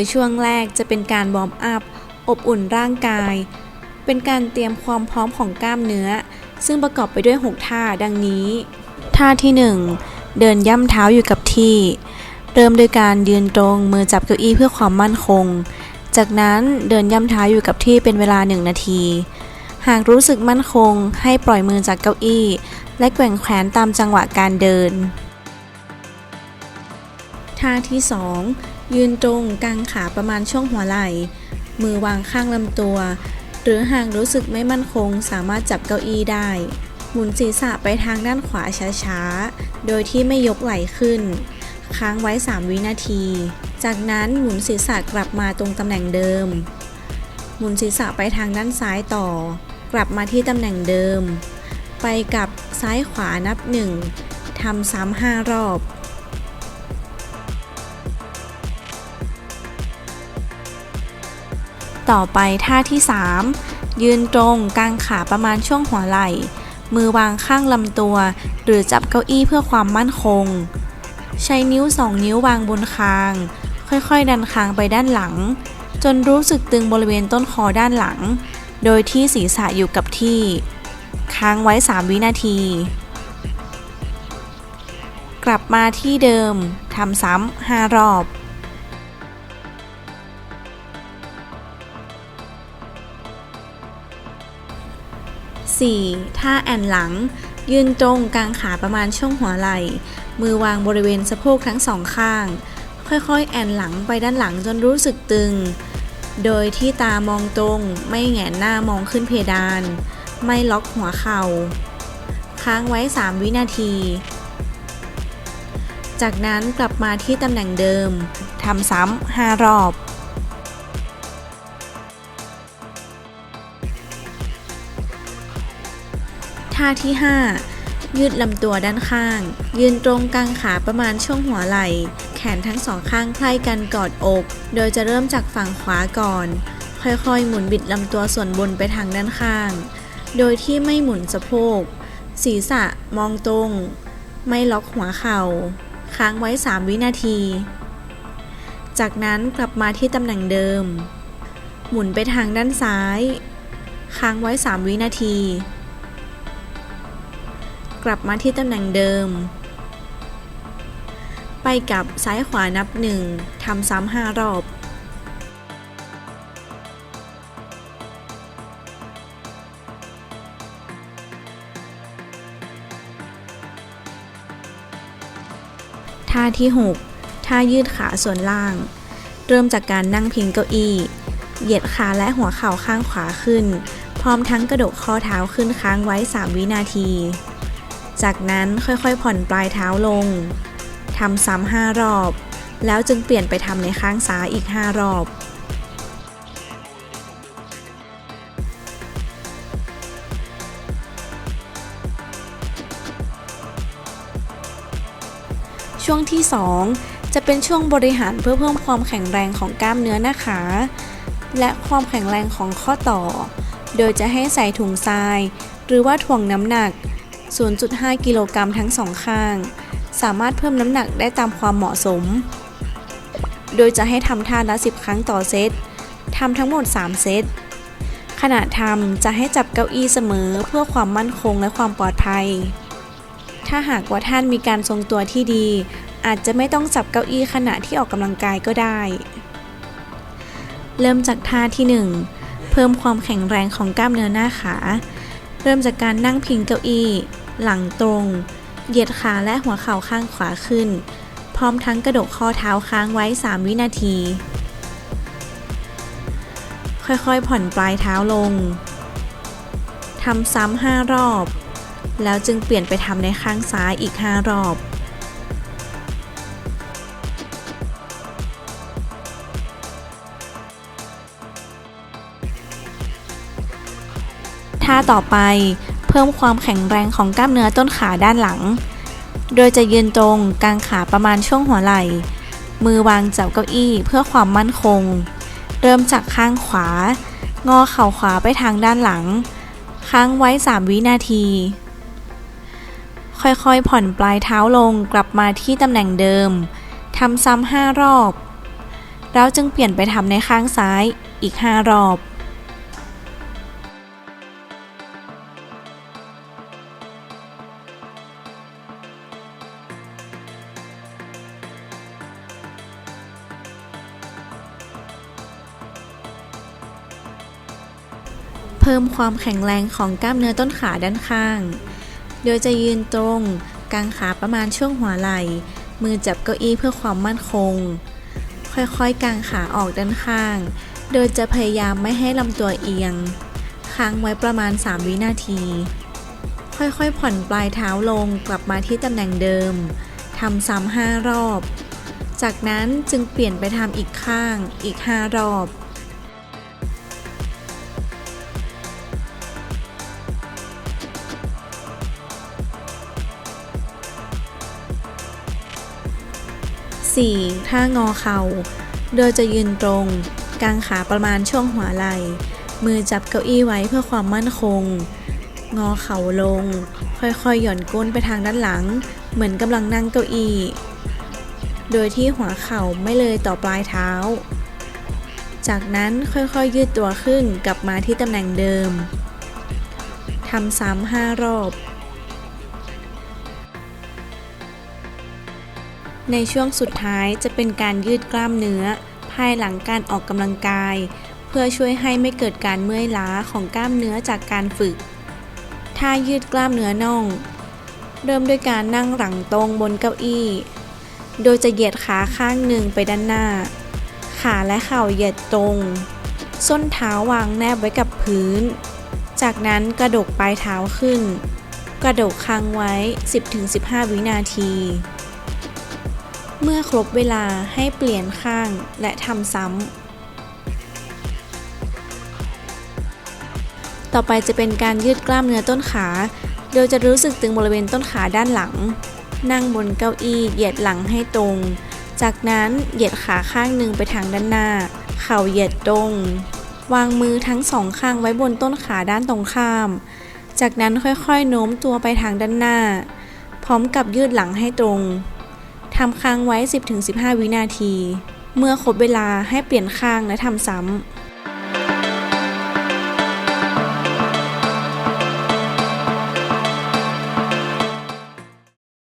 ยช่วงแรกจะเป็นการวอร์มอัพ อบอุ่นร่างกาย เป็นการเตรียมความพร้อมของกล้ามเนื้อ ซึ่งประกอบไปด้วย 6 ท่าดังนี้ ท่าที่ 1 เดินย่ำเท้าอยู่กับที่ เริ่มโดยการยืนตรงมือจับเก้าอี้เพื่อความมั่นคง จากนั้นเดินย่ำเท้าอยู่กับที่เป็นเวลา 1 นาที หากรู้สึกมั่นคงให้ปล่อยมือจากเก้าอี้ และแกว่งแขนตามจังหวะการเดิน ท่าที่ 2 ยืนตรงกางขาประมาณช่วงหัวไหล่ มือวางข้างลำตัว หรือหากรู้สึกไม่มั่นคงสามารถจับเก้าอี้ได้ หมุนศีรษะไปทางด้านขวาช้าๆ โดยที่ไม่ยกไหล่ขึ้น ค้างไว้ 3 วินาที จากนั้นหมุนศีรษะกลับมาตรงตำแหน่งเดิม หมุนศีรษะไปทางด้านซ้ายต่อ กลับมาที่ตำแหน่งเดิม ไปกับซ้ายขวานับหนึ่งทำซ้ำห้ารอบ ต่อไปท่าที่ 3 ยืนตรงกางขาประมาณช่วงหัวไหล่ มือวางข้างลำตัว หรือจับเก้าอี้เพื่อความมั่นคง ใช้นิ้วสองนิ้ววางบนคาง ค่อยๆ ดันคางไปด้านหลัง จนรู้สึกตึงบริเวณต้นคอด้านหลัง โดยที่ศีรษะอยู่กับที่ ค้างไว้ 3 วินาที กลับมาที่เดิมทำซ้ำ5รอบ 4. ท่าแอนหลัง ยืนตรงกลางขาประมาณช่วงหัวไหล่ มือวางบริเวณสะโพกทั้งสองข้าง ค่อยๆ แอนหลังไปด้านหลังจนรู้สึกตึง โดยที่ตามองตรง ไม่แหงนหน้ามองขึ้นเพดาน ไม่ล็อกหัวเข่า ค้างไว้ 3 วินาที จากนั้นกลับมาที่ตำแหน่งเดิม ทำซ้ำ5รอบ ท่าที่ 5 ยืดลำตัวด้านข้าง ยืนตรงกลางขาประมาณช่วงหัวไหล่ แขนทั้งสองข้างใกล้กันกอดอก โดยจะเริ่มจากฝั่งขวาก่อน ค่อยๆ หมุนบิดลำตัวส่วนบนไปทางด้านข้าง โดยที่ไม่หมุนสะโพก ศีรษะมองตรง ไม่ล็อกหัวเข่า ค้างไว้ 3 วินาที จากนั้นกลับมาที่ตำแหน่งเดิม หมุนไปทางด้านซ้าย ค้างไว้ 3 วินาที กลับมาที่ตำแหน่งเดิม ไปกับซ้ายขวานับหนึ่งทำซ้ำห้ารอบท่าที่ 6 ท่ายืดขาส่วนล่าง เริ่มจากการนั่งพิงเก้าอี้ เหยียดขาและหัวเข่าข้างขวาขึ้น พร้อมทั้งกระดกข้อเท้าขึ้นค้างไว้ 3 วินาที จากนั้นค่อยๆผ่อนปลายเท้าลงทำซ้ำห้ารอบ แล้วจึงเปลี่ยนไปทำในข้างซ้ายอีก 5 รอบ ช่วงที่ 2 จะเป็นช่วงบริหารเพื่อเพิ่มความแข็งแรงของกล้ามเนื้อหน้าขา และความแข็งแรงของข้อต่อ โดยจะให้ใส่ถุงทราย หรือว่าถ่วงน้ำหนัก 0.5 กิโลกรัมทั้งสองข้าง สามารถเพิ่มน้ำหนักได้ตามความเหมาะสม โดยจะให้ทำท่าละ 10 ครั้งต่อเซตทำทั้งหมด 3 เซต ขณะทำจะให้จับเก้าอี้เสมอเพื่อความมั่นคงและความปลอดภัย ถ้าหากว่าท่านมีการทรงตัวที่ดี อาจจะไม่ต้องจับเก้าอี้ขณะที่ออกกำลังกายก็ได้ เริ่มจากท่าที่ 1 เพิ่มความแข็งแรงของกล้ามเนื้อหน้าขา เริ่มจากการนั่งพิงเก้าอี้ หลังตรง เหยียดขาและหัวเข่าข้างขวาขึ้น พร้อมทั้งกระดกข้อเท้าค้างไว้ 3 วินาที ค่อยๆผ่อนปลายเท้าลงทำซ้ำ5รอบ แล้วจึงเปลี่ยนไปทำในข้างซ้ายอีก 5 รอบ ท่าต่อไป เพิ่มความแข็งแรงของกล้ามเนื้อต้นขาด้านหลัง โดยจะยืนตรงกลางขาประมาณช่วงหัวไหล่ มือวางจับเก้าอี้เพื่อความมั่นคง เริ่มจากข้างขวา งอเข่าขวาไปทางด้านหลัง ค้างไว้ 3 วินาที ค่อยๆผ่อนปลายเท้าลงกลับมาที่ตำแหน่งเดิมทำซ้ำห้ารอบเราจึงเปลี่ยนไปทำในข้างซ้ายอีก 5 รอบ เพิ่มความแข็งแรงของกล้ามเนื้อต้นขาด้านข้าง โดยจะยืนตรงกางขาประมาณช่วงหัวไหล่ มือจับเก้าอี้เพื่อความมั่นคง ค่อยๆกางขาออกด้านข้าง โดยจะพยายามไม่ให้ลำตัวเอียง ค้างไว้ประมาณ 3 วินาที ค่อยๆผ่อนปลายเท้าลงกลับมาที่ตำแหน่งเดิม ทำซ้ำห้ารอบ จากนั้นจึงเปลี่ยนไปทำอีกข้างอีก 5 รอบ 4. ท่างอเข่า โดยจะยืนตรง กางขาประมาณช่วงหัวไหล่ มือจับเก้าอี้ไว้เพื่อความมั่นคง งอเข่าลง ค่อยๆ หย่อนก้นไปทางด้านหลัง เหมือนกำลังนั่งเก้าอี้ โดยที่หัวเข่าไม่เลยต่อปลายเท้า จากนั้นค่อยๆ ยืดตัวขึ้นกลับมาที่ตำแหน่งเดิม ทำซ้ำห้ารอบ ในช่วงสุดท้ายจะเป็นการยืดกล้ามเนื้อ ภายหลังการออกกำลังกาย เพื่อช่วยให้ไม่เกิดการเมื่อยล้าของกล้ามเนื้อจากการฝึก ท่ายืดกล้ามเนื้อน่อง เริ่มด้วยการนั่งหลังตรงบนเก้าอี้ โดยจะเหยียดขาข้างหนึ่งไปด้านหน้า ขาและเข่าเหยียดตรง ส้นเท้าวางแนบไว้กับพื้น จากนั้นกระดกปลายเท้าขึ้น กระดกค้างไว้ 10-15 วินาที เมื่อครบเวลาให้เปลี่ยนข้างและทำซ้ำ ต่อไปจะเป็นการยืดกล้ามเนื้อต้นขา โดยจะรู้สึกตึงบริเวณต้นขาด้านหลัง นั่งบนเก้าอี้เหยียดหลังให้ตรง จากนั้นเหยียดขาข้างหนึ่งไปทางด้านหน้า เข่าเหยียดตรง วางมือทั้งสองข้างไว้บนต้นขาด้านตรงข้าม จากนั้นค่อยๆโน้มตัวไปทางด้านหน้า พร้อมกับยืดหลังให้ตรง ทำค้างไว้ 10-15 วินาที เมื่อครบเวลาให้เปลี่ยนข้างและทำซ้ำ